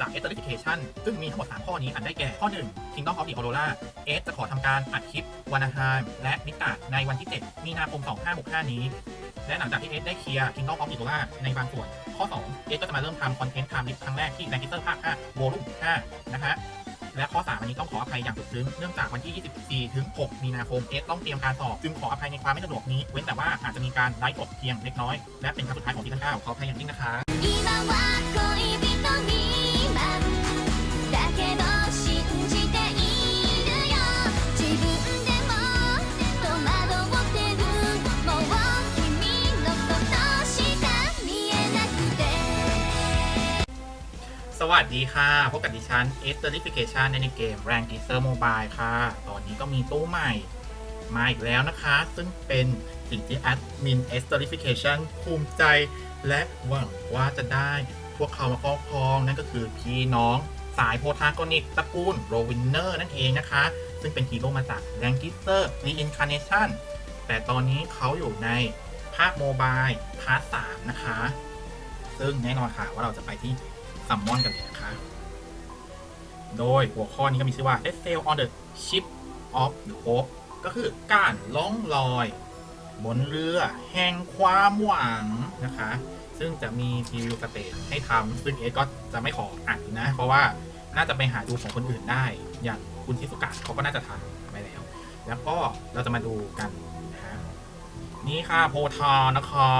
จาก e t e r i f i c a t i o n ซึ่งมีทั้งหมด 3 ข้อนี้อันได้แก่ ข้อ 1 Kingdom of the Aurora เอสจะขอทำการอัดคลิปวานาฮามและนิกาในวันที่ 7 มีนาคม 2565 นี้ และหลังจากที่เอสได้เคลียร์ Kingdom of the Aurora ในบางส่วน ข้อ 2 เอสก็จะมาเริ่มทำคอนเทนต์ไทม์ลิปครั้งแรกที่ r a n k i s t e r ภาค5 Volume 5นะฮะและข้อ 3 อันนี้ต้องขออภัยอย่างสุดซึ้งเนื่องจากวันที่ 24 ถึง 6 มีนาคมเอสต้องเตรียมการสอบ จึงขออภัยในความไม่สะดวกนี้ เว้นแต่ว่าอาจจะมีการไลฟ์สดเพียงเล็กน้อย และเป็นครั้งสุดท้ายของซีซั่น9ขออภัยอย่างยิ่งนะคะ สวัสดีค่ะ พบกับดิฉันเอสเตอร์ลิฟิเคชันในเกมแรงกิเซอร์โมบายค่ะ ตอนนี้ก็มีตู้ใหม่ มาอีกแล้วนะคะ ซึ่งเป็นสิ่งที่แอดมินเอสเตอร์ลิฟิเคชันภูมิใจ และหวังว่าจะได้ พวกเขามาครอบครองนั่นก็คือพี่น้องสายโพธากอนิกตระกูลโรวินเนอร์นั่นเองนะคะ ซึ่งเป็นฮีโร่มาจาก r a n k i s t e r Reincarnation แต่ตอนนี้เขาอยู่ในภาคโมบายพาร์ท3นะคะ ซึ่งแน่นอนค่ะว่าเราจะไปที่ซัมมอนกันเลยนะคะ โดยหัวข้อนี้ก็มีชื่อว่า e s sail on the ship of the hope ก็คือการล่องลอย บนเรือแห่งความหวังนะคะ ซึ่งจะมีทีวิวสเตจให้ทำซึ่งเอสก็จะไม่ขออ่านนะ เพราะว่าน่าจะไปหาดูของคนอื่นได้ อย่างคุณชิสุกะเขาก็น่าจะทำไปแล้ว แล้วก็เราจะมาดูกันนะฮะนี่ค่ะโพธานะคะ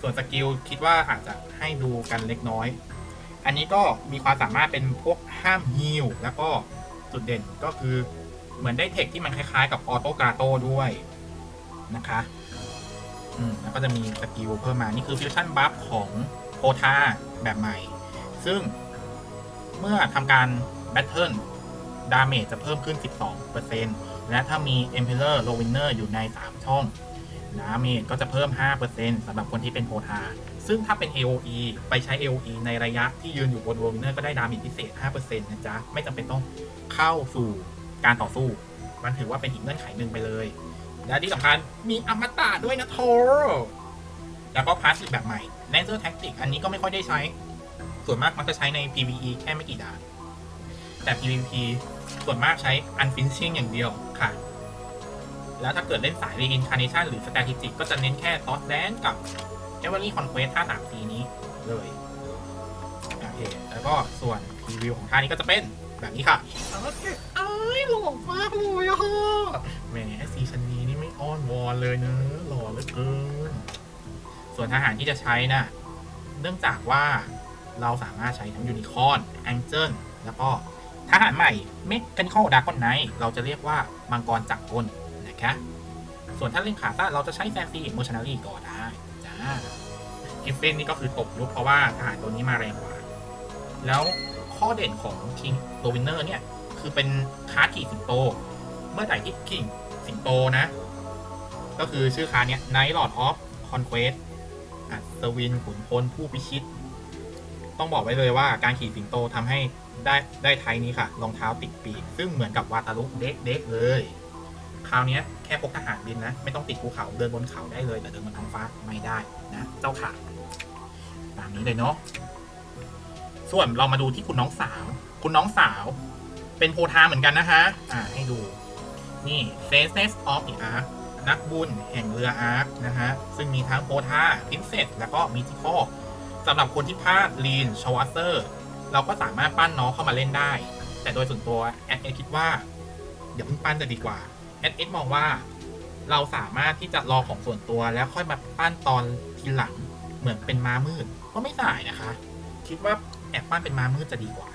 ส่วนสกิลคิดว่าอาจจะให้ดูกันเล็กน้อย อันนี้ก็มีความสามารถเป็นพวกห้ามฮิลแล้วก็จุดเด่นก็คือเหมือนได้เทคที่มันคล้ายๆ กับออโต้กาโต้ด้วยนะคะ อืมแล้วก็จะมีสกิลเพิ่มมา นี่คือฟิวชั่นบัฟของโพธาแบบใหม่ ซึ่งเมื่อทำการแบทเทิลดาเมจจะเพิ่มขึ้น 12%และถ้ามี Emperor l o w i n n e r อยู่ใน 3 ช่องดาเมจก็จะเพิ่ม 5%สำหรับคนที่เป็นโพธา ซึ่งถ้าเป็น AOE ไปใช้ AOE ในระยะที่ยืนอยู่บนโรวินเนอร์ก็ได้ดาเมจพิเศษ 5%นะจ๊ะ ไม่จำเป็นต้องเข้าสู่การต่อสู้ มันถือว่าเป็นอีกเงื่อนไขหนึ่งไปเลย และที่สำคัญมีอมตะด้วยนะโทแล้วก็พาสซีฟแบบใหม่ Laser Tactic อันนี้ก็ไม่ค่อยได้ใช้ ส่วนมากมันจะใช้ใน PVE แค่ไม่กี่ดาบแต่ PVP ส่วนมากใช้ Unfinishing อย่างเดียวค่ะ แล้วถ้าเกิดเล่นสาย Reincarnation หรือ Strategic ก็จะเน้นแค่ t o s d a n กับ e v e r y Conquest ท่าสามสีนี้เลยโอเคแล้วก็ส่วนพรีวิวของท่านี้ก็จะเป็นแบบนี้ค่ะโอเคเอ้ยหล่อมากเลยอะแหมซีชันนี้นี่ไม่ อ้อนวอนเลยเนอะหล่อเหลือเกินส่วนทหารที่จะใช้น่ะเนื่องจากว่าเราสามารถใช้ทั้งยูนิคอร์นแองเจิลแล้วก็ทหารใหม่เมคานิคอดากอนไนเราจะเรียกว่ามังกรจักรกลนะคะส่วนถ้าเล่นขาซ่าเราจะใช้แฟนซีโมชันารีก็ได้จ้ากิฟเฟนนี่ก็คือตบยุบเพราะว่าทหารตัวนี้มาแรงกว่า แล้วข้อเด่นของคิงโ w วินเนอร์เนี่ย คือเป็นคาร์ดขี่สิงโต เมื่อไหร่ที่คิงสิงโตนะ ก็คือชื่อคาเนี้ย Night Lord of Conquest อัศวินขุนพลผู้พิชิต ต้องบอกไว้เลยว่าการขี่สิงโตทำให้ได้ได้ไทยนี้ค่ะรองเท้าติดปีก ซึ่งเหมือนกับวาตาลุเด็กเด็กๆเลย คราวนี้แค่พกทหารบินนะ ไม่ต้องติดภูเขาเดินบนเขาได้เลย แต่เดินบนท้องฟ้าไม่ได้นะเจ้าขาตามนี้เลยเนาะส่วนเรามาดูที่คุณน้องสาว คุณน้องสาว เป็นโพธาเหมือนกันนะคะอ่าให้ดูนี่ f a c e s of the Ark นักบุญแห่งเรืออาร์คนะฮะ ซึ่งมีทั้งโพธาพินเซสแล้วก็มิจิคอสำหรับคนที่พลาดลีนชวัตเตอร์ เราก็สามารถปั้นน้องเข้ามาเล่นได้ แต่โดยส่วนตัวแอดเอคิดว่า เดี๋ยวเพิ่งปั้นจะดีกว่าเอสเอมองว่า เราสามารถที่จะรอของส่วนตัวแล้วค่อยมาปั้นตอนทีหลังเหมือนเป็นม้ามืดก็ไม่สายนะคะ คิดว่าแอบปั้นเป็นม้ามืดจะดีกว่า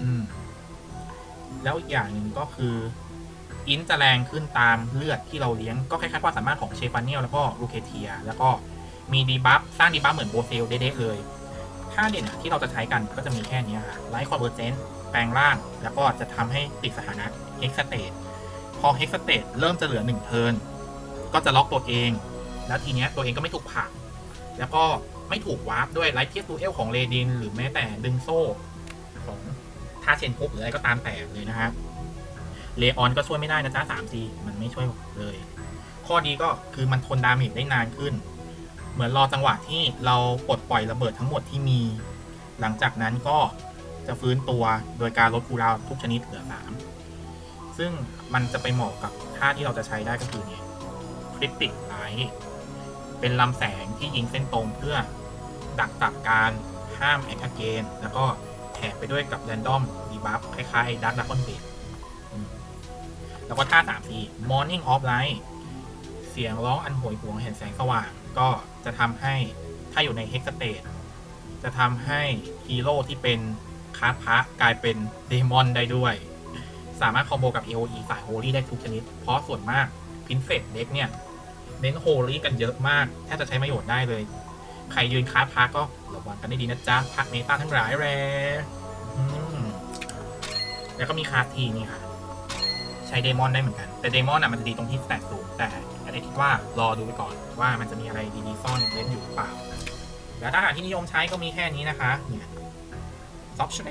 อืม แล้วอีกอย่างหนึ่งก็คือ อินจะแรงขึ้นตามเลือดที่เราเลี้ยงก็คล้ายๆความสามารถของเชฟานเนียลแล้วก็ลูเคเทีย แล้วก็มีดีบัฟสร้างดีบัฟเหมือนโบเซลเด้ๆเลยถ้าเด่นที่เราจะใช้กันก็จะมีแค่นี้ค่ะไลท์คอนเวอร์เจนต์แปลงร่าง แล้วก็จะทำให้ติดสถานะเฮกสเตตพอเฮกสเตตเริ่มจะเหลือหนึ่งเทิร์นก็จะล็อกตัวเอง แล้วทีเนี้ยตัวเองก็ไม่ถูกผลัก แล้วก็ไม่ถูกวาร์ปด้วยไลท์เทียสตูเอลของเรดิน หรือแม้แต่ดึงโซ่ของท่าเชนคุปหรืออะไรก็ตามแต่เลยนะฮะ เลออนก็ช่วยไม่ได้นะจ๊ะสามซีมันไม่ช่วยเลย ข้อดีก็คือมันทนดาเมจได้นานขึ้น เหมือนรอจังหวะที่เราปลดปล่อยระเบิดทั้งหมดที่มี หลังจากนั้นก็จะฟื้นตัวโดยการลดคูลดาวทุกชนิดเหลือ 3 ซึ่งมันจะไปเหมาะกับท่าที่เราจะใช้ได้ก็คือเนี่ยคริติกไลท์เป็นลำแสงที่ยิงเส้นตรงเพื่อดักตับการห้ามแอคเกนแล้วก็แถมไปด้วยกับแรนดอมดีบัฟคล้ายๆดักดักคอนเบด แล้วก็ท่า3ที Morning of Light เสียงร้องอันโหยหวงแห่งแสงสว่าง ก็จะทำให้ถ้าอยู่ในเฮกสเต e จะทำให้ฮีโร่ที่เป็นคาร์ดพระกลายเป็นเดมอนได้ด้วย สามารถคอมโบกับ AOE สายโฮลี่ได้ทุกชนิด เพราะส่วนมากพินเฟสเด็กเนี่ยเน้นโฮลี่กันเยอะมากแทบจะใช้ประโยชน์ได้เลย ใครยืนคาร์ดพระก็ระวังกันได้ดีนะจ๊ะพระเมตาทั้งหลายแรแล้วก็มีคาร์ดทีนี่ค่ะ ใช้เดมอนได้เหมือนกัน แต่เดมอนอะมันจะดีตรงที่แตทสูงแต่อันนี้คิดว่ารอดูไปก่อนว่ามันจะมีอะไรดีๆซ่อนเล่นอยู่หรือเปล่า แล้วถ้าหากที่นิยมใช้ก็มีแค่นี้นะคะ เนี่ยซอฟต์เด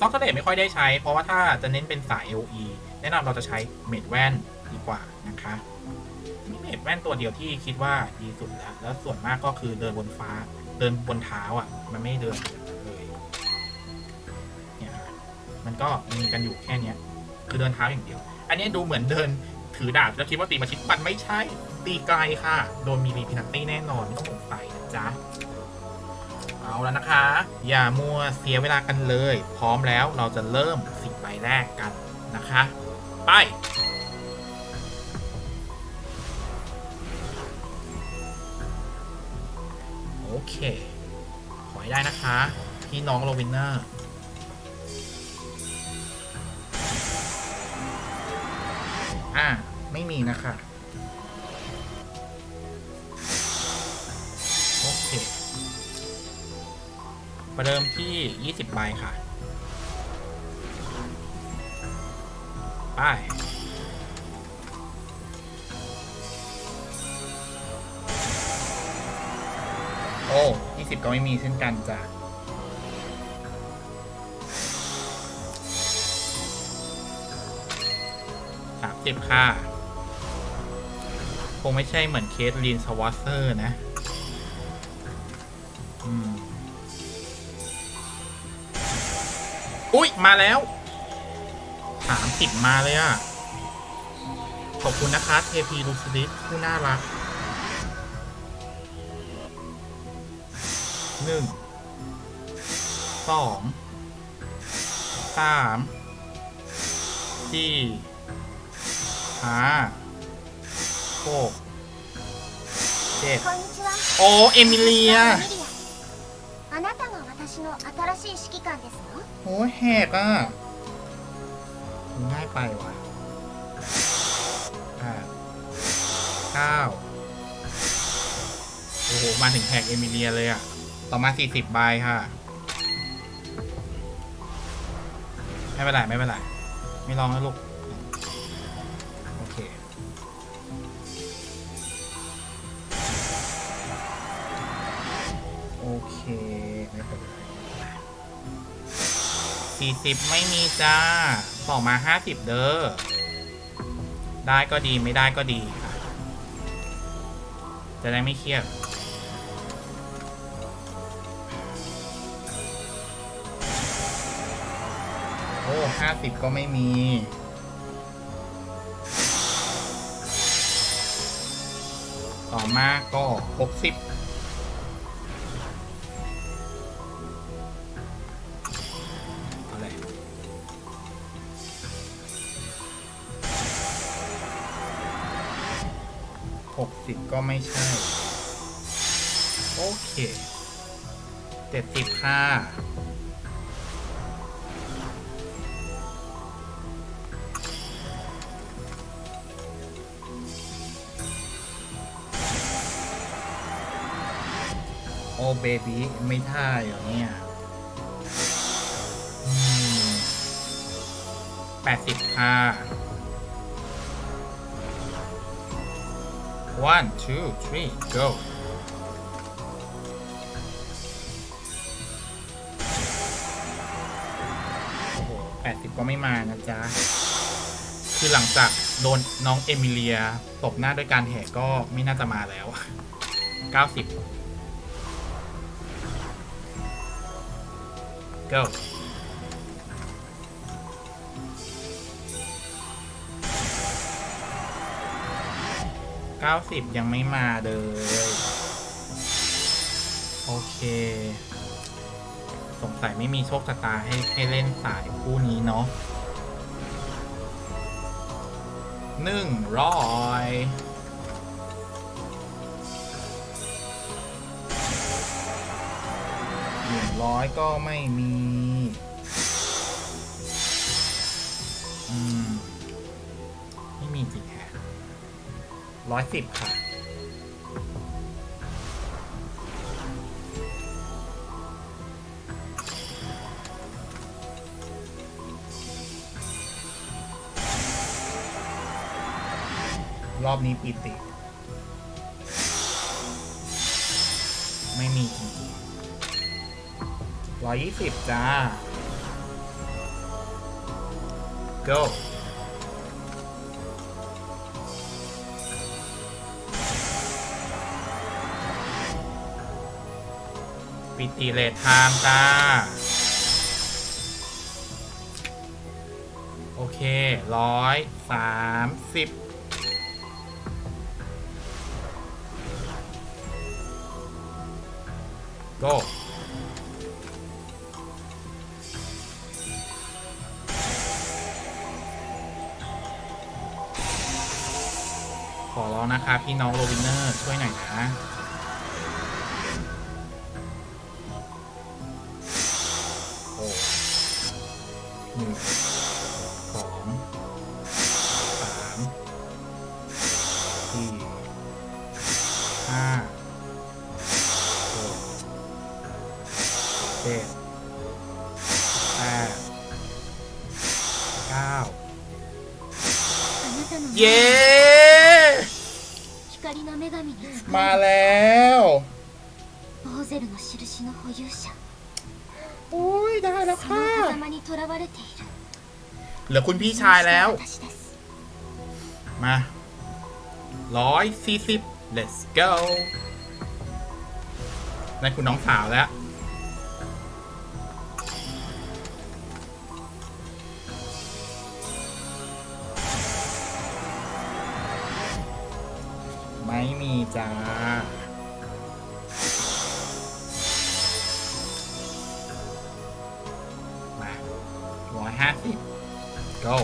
ซอฟต์เดไม่ค่อยได้ใช้ เพราะว่าถ้าจะเน้นเป็นสาย LE แนะนำเราจะใช้เมดแว่นดีกว่านะคะมีเมดแว่นตัวเดียวที่คิดว่าดีสุดแล้ว แล้วส่วนมากก็คือเดินบนฟ้า เดินบนเท้าอะ มันไม่เดินเลย เนี่ยค่ะมันก็มีกันอยู่แค่เนี้ย คือเดินเท้าอย่างเดียว อันนี้ดูเหมือนเดินถือดาบแล้วคิดว่าตีมาชิดมันไม่ใช่ตีไกลค่ะ โดนมีรีพินัตตี้แน่นอนไม่ต้องสงสัยนะจ๊ะเอาแล้วนะคะ อย่ามัวเสียเวลากันเลย พร้อมแล้วเราจะเริ่มสิ่งใบแรกกันนะคะ ไปโอเค ขอให้ได้นะคะ พี่น้องโรวินเนอร์ อ่า ไม่มีนะคะ โอเคประเดิมที่ 20ใบค่ะ ไปโอ้20 ก็ไม่มีเช่นกันจ้ะ สามสิบค่ะ คงไม่ใช่เหมือนเคสลีนสวอสเซอร์นะอุ๊ยมาแล้วสามสิบมาเลยอะขอบคุณนะคะเทพีลูซิดิสผู้น่ารักหนึ่งสองสามสี่ ห้าหกเจ็ด こんにちは โอ้ เอมิเลีย ミリアあなたが私の新しい指揮官ですの โอ้แหกอ่ะง่ายไปว่ะแปดเก้าโอ้โห มาถึงแหกเอมิเลียเลยอ่ะ ต่อมาสี่สิบใบค่ะ ไม่เป็นไร ไม่เป็นไร ไม่ลองนะลูก เคไม่เป็นไรสี่สิบไม่มีจ้าต่อมาห้าสิบเด้อ ได้ก็ดีไม่ได้ก็ดีค่ะ จะได้ไม่เครียดโอ้ห้าสิบก็ไม่มี ต่อมาก็หกสิบ 60 ก็ไม่ใช่ โอเค 70 ค่ะ โอ้เบบี้ไม่ท่าอยู่เนี่ย80 ค่ะ one two three go โอ้โหแปดสิบก็ไม่มานะจ๊ะ คือหลังจากโดนน้องเอมิเลียตบหน้าด้วยการแหกก็ไม่น่าจะมาแล้วเก้าสิบ go เก้าสิบยังไม่มาเลย โอเค สงสัยไม่มีโชคชะตาให้ให้เล่นสายคู่นี้เนาะหนึ่งร้อยหนึ่งร้อยก็ไม่มี ร้อยสิบค่ะ รอบนี้ปิติ ไม่มีจริงๆร้อยยี่สิบจ้า go ปิติเลทไทม์จ้า โอเคร้อยสามสิบ go ขอร้องนะคะพี่น้องโรวินเนอร์ ช่วยหน่อยนะ สองสามสี่ห้าหกเจ็ดแปดเก้า あなたの เย้ 光の女神に使 มา える แล้ว ボーゼルの印の保有者 โอ้ยได้แล้ว そ ค่ะ の狭間に囚われている เหลือคุณพี่ชายแล้ว มาร้อยสี่สิบ let's go ได้คุณน้องสาวแล้ว ไม่มีจ้ามาร้อยห้าสิบ go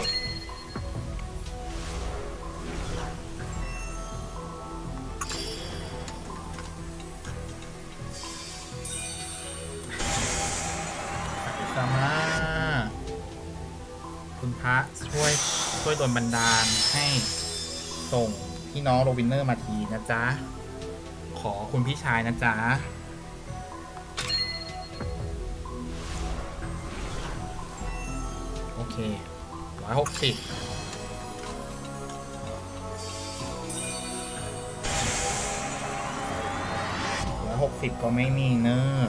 สามาคุณพระช่วยช่วยโดลบันดาลให้ส่งพี่น้องโรวินเนอร์มาทีนะจ๊ะ ขอคุณพี่ชายนะจ๊ะโอเค ร้อยหกสิบร้อยหกสิบก็ไม่มีเนอะ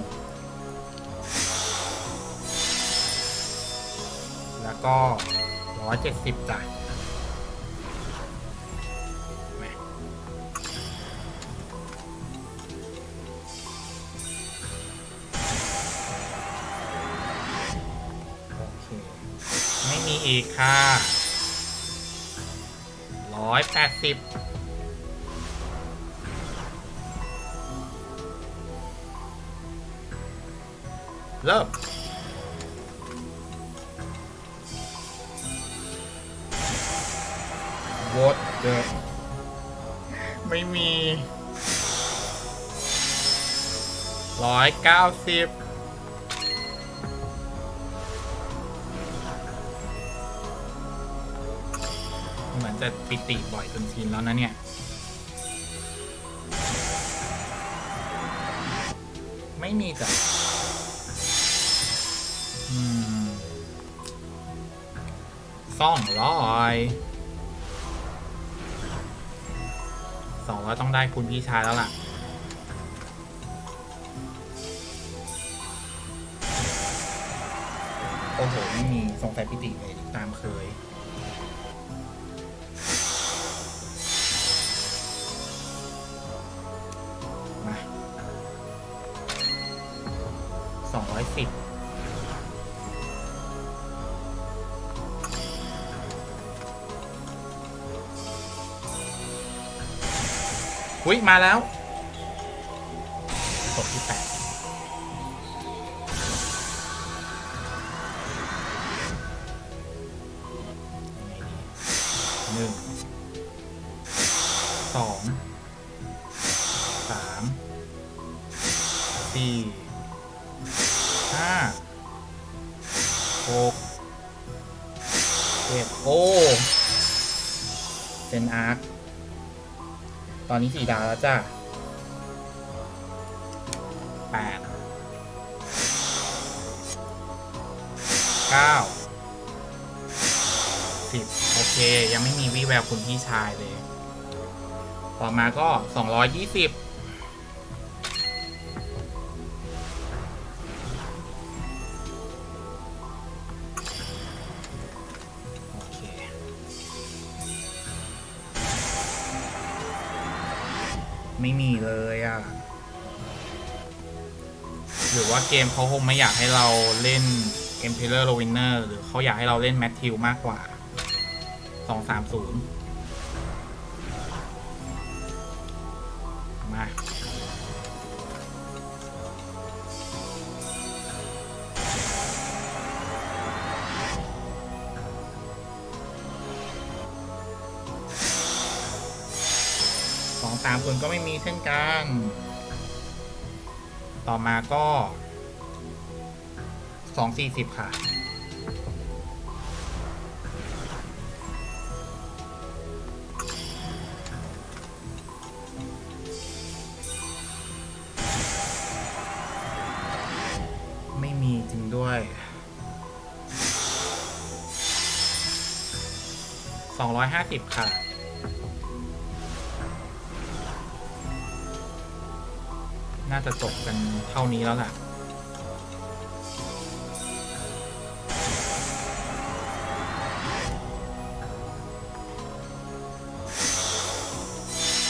แล้วก็ร้อยเจ็ดสิบจ้ะ อีกค่ะร้อยแปดสิบเริ่ม What the ไม่มีร้อยเก้าสิบ เหมือนจะปิติบ่อยจนชินแล้วนะเนี่ย ไม่มีจ้ะสองร้อยสองร้อยต้องได้คุณพี่ชายแล้วล่ะโอ้โหไม่มีสงสัยพิติเลยตามเคย อุ้ยมาแล้ว สี่ดาวแล้วจ้ะแปดเก้าสิบโอเค ยังไม่มีวี่แววคุณพี่ชายเลย ต่อมาก็สองร้อยยี่สิบ ไม่มีเลยอะ หรือว่าเกมเขาคงไม่อยากให้เราเล่น Emperor r o w i n n e r หรือเขาอยากให้เราเล่น Matthew มากกว่า 230ามคนก็ไม่มีเช่นกัน ต่อมาก็สองสี่สิบค่ะไม่มีจริงด้วยสองร้อยห้าสิบค่ะ จะจบกันเท่านี้แล้วแหละ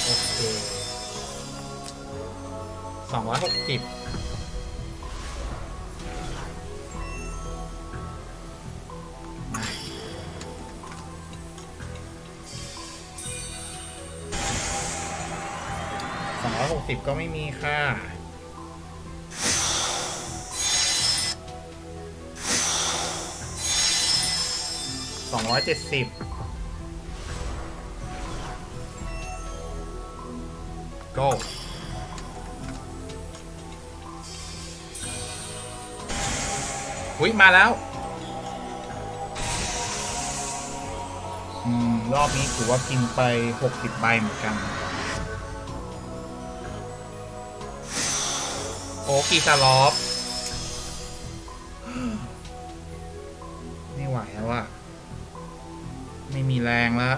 โอเคสองร้อยหกสิบมาสองร้อยหกสิบก็ไม่มีค่ะ สองร้อยเจ็ดสิบโก้อุ้ยมาแล้ว อืม รอบนี้ถือว่ากินไปหกสิบใบเหมือนกัน โอ้กีซาลอฟ ม่มีแรงแล้ว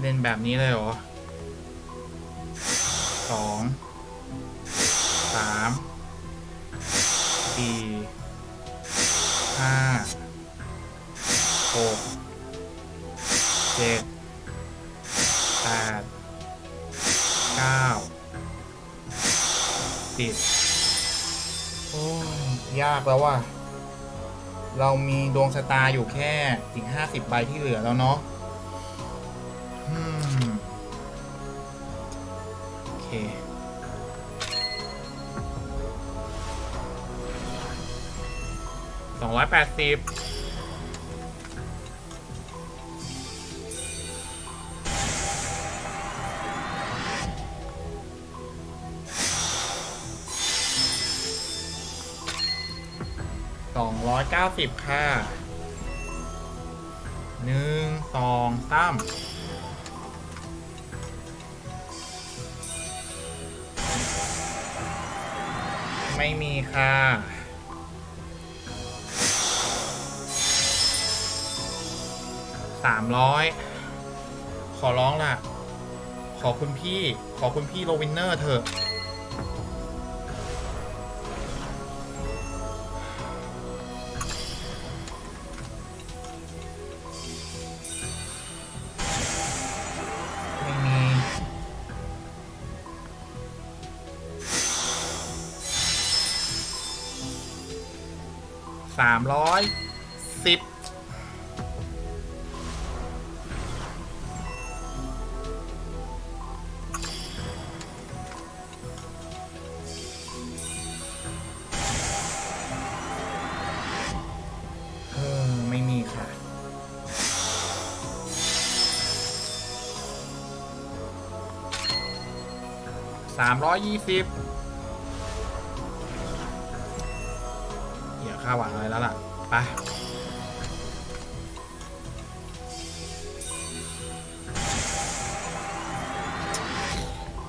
เล่นแบบนี้เลยเหรอสองสามสี่ห้าหกเจ็ดแปดเก้าสิบโอ้ยยากแล้วว่ะ เรามีดวงชะตาอยู่แค่ถึงห้าสิบใบที่เหลือแล้วเนาะโอเค สองร้อยแปดสิบ สองร้อยเก้าสิบค่ะ หนึ่ง สองสามไม่มีค่ะสามร้อยขอร้องล่ะ ขอคุณพี่ ขอคุณพี่โรวินเนอร์เถอะ สามร้อยยี่สิบอย่าค่าหวังอะไรแล้วล่ะ ไป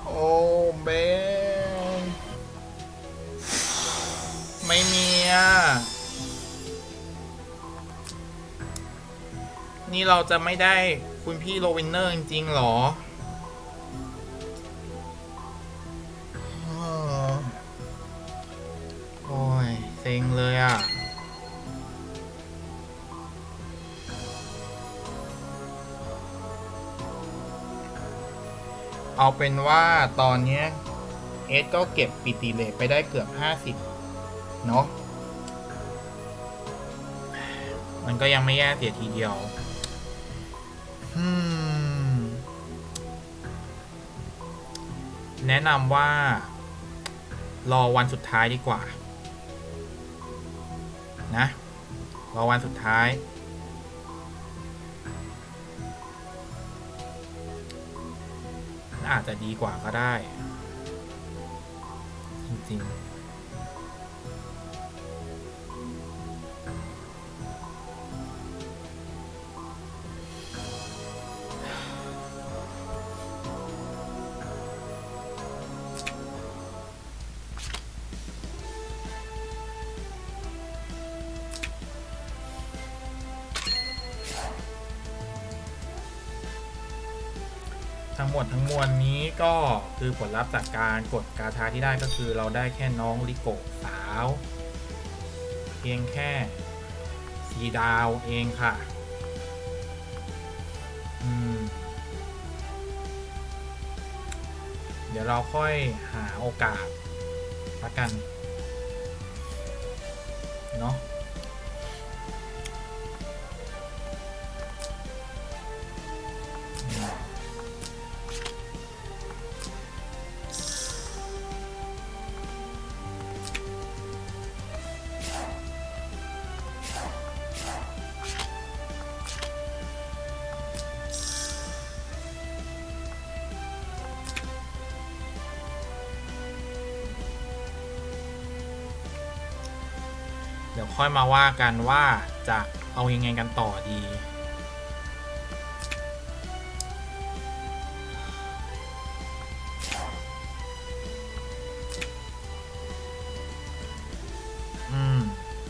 โอ้เบนไม่มีอะ นี่เราจะไม่ได้คุณพี่โรวินเนอร์จริงๆหรอ เอาเป็นว่าตอนนี้เอสก็เก็บปิติเลทไปได้เกือบ 50 เนาะมันก็ยังไม่แย่เสียทีเดียวอืมแนะนำว่า รอวันสุดท้ายดีกว่า นะ รอวันสุดท้าย อาจจะดีกว่าก็ได้ จริงๆ งหมดทั้งมวลนี้ก็คือผลลัพธ์จากการกดกาชาที่ได้ก็คือเราได้แค่น้องลิโกสาว เพียงแค่สีดาวเองค่ะ เดี๋ยวเราค่อยหาโอกาสละกัน ค่อยมาว่ากันว่าจะเอายังไงกันต่อดี อืม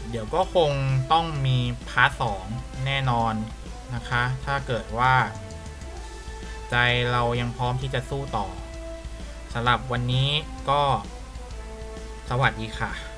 เดี๋ยวก็คงต้องมีพาร์ทสองแน่นอนนะคะ ถ้าเกิดว่า ใจเรายังพร้อมที่จะสู้ต่อสำหรับวันนี้ก็ สวัสดีค่ะ